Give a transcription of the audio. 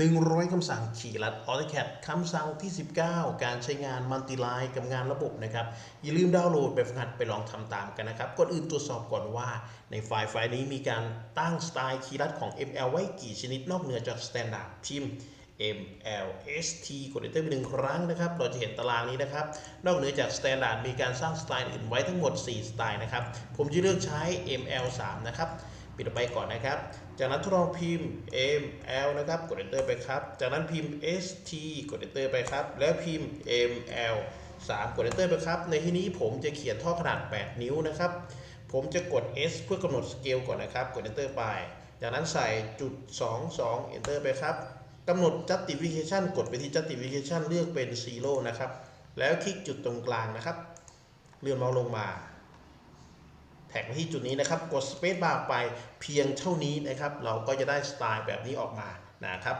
100 คำสั่งขี่รัด AutoCAD คำสั่งที่ 19 การใช้งานมัลติไลน์กับงานระบบนะครับ อย่าลืมดาวน์โหลดแบบฝึกหัดไปลองทำตามกันนะครับ ก่อนอื่นตรวจสอบก่อนว่า ในไฟล์ไฟล์นี้มีการตั้งสไตล์คีย์รัดของ ML ไว้กี่ชนิดนอกเหนือจาก Standard พิมพ์ MLST กด Enter ไปหนึ่งครั้งนะครับ เราจะเห็นตารางนี้นะครับ นอกเหนือจาก Standard มีการสร้างสไตล์อื่นไว้ทั้งหมด 4 สไตล์นะครับ ผมจะเลือกใช้ ML3 นะครับ ปิดออกไปก่อนนะครับ จากนั้นทดลองพิมพ์ ML นะครับ กด Enter ไปครับ จากนั้นพิมพ์ ST กด Enter ไปครับ แล้วพิมพ์ ML 3 กด Enter ไปครับ ในที่นี้ผมจะเขียนท่อขนาด 8 นิ้วนะครับ ผมจะกด S เพื่อกำหนดสเกลก่อนนะครับ กด Enter ไป จากนั้นใส่จุด 22 Enter ไปครับกำหนด justification กดไปที่ justification เลือกเป็น zero นะครับ แล้วคลิกจุดตรงกลางนะครับ เลื่อนเมาส์ลงมา แท็กมาที่จุดนี้นะครับ กด space bar ไปเพียงเท่านี้นะครับ เราก็จะได้สไตล์แบบนี้ออกมานะครับ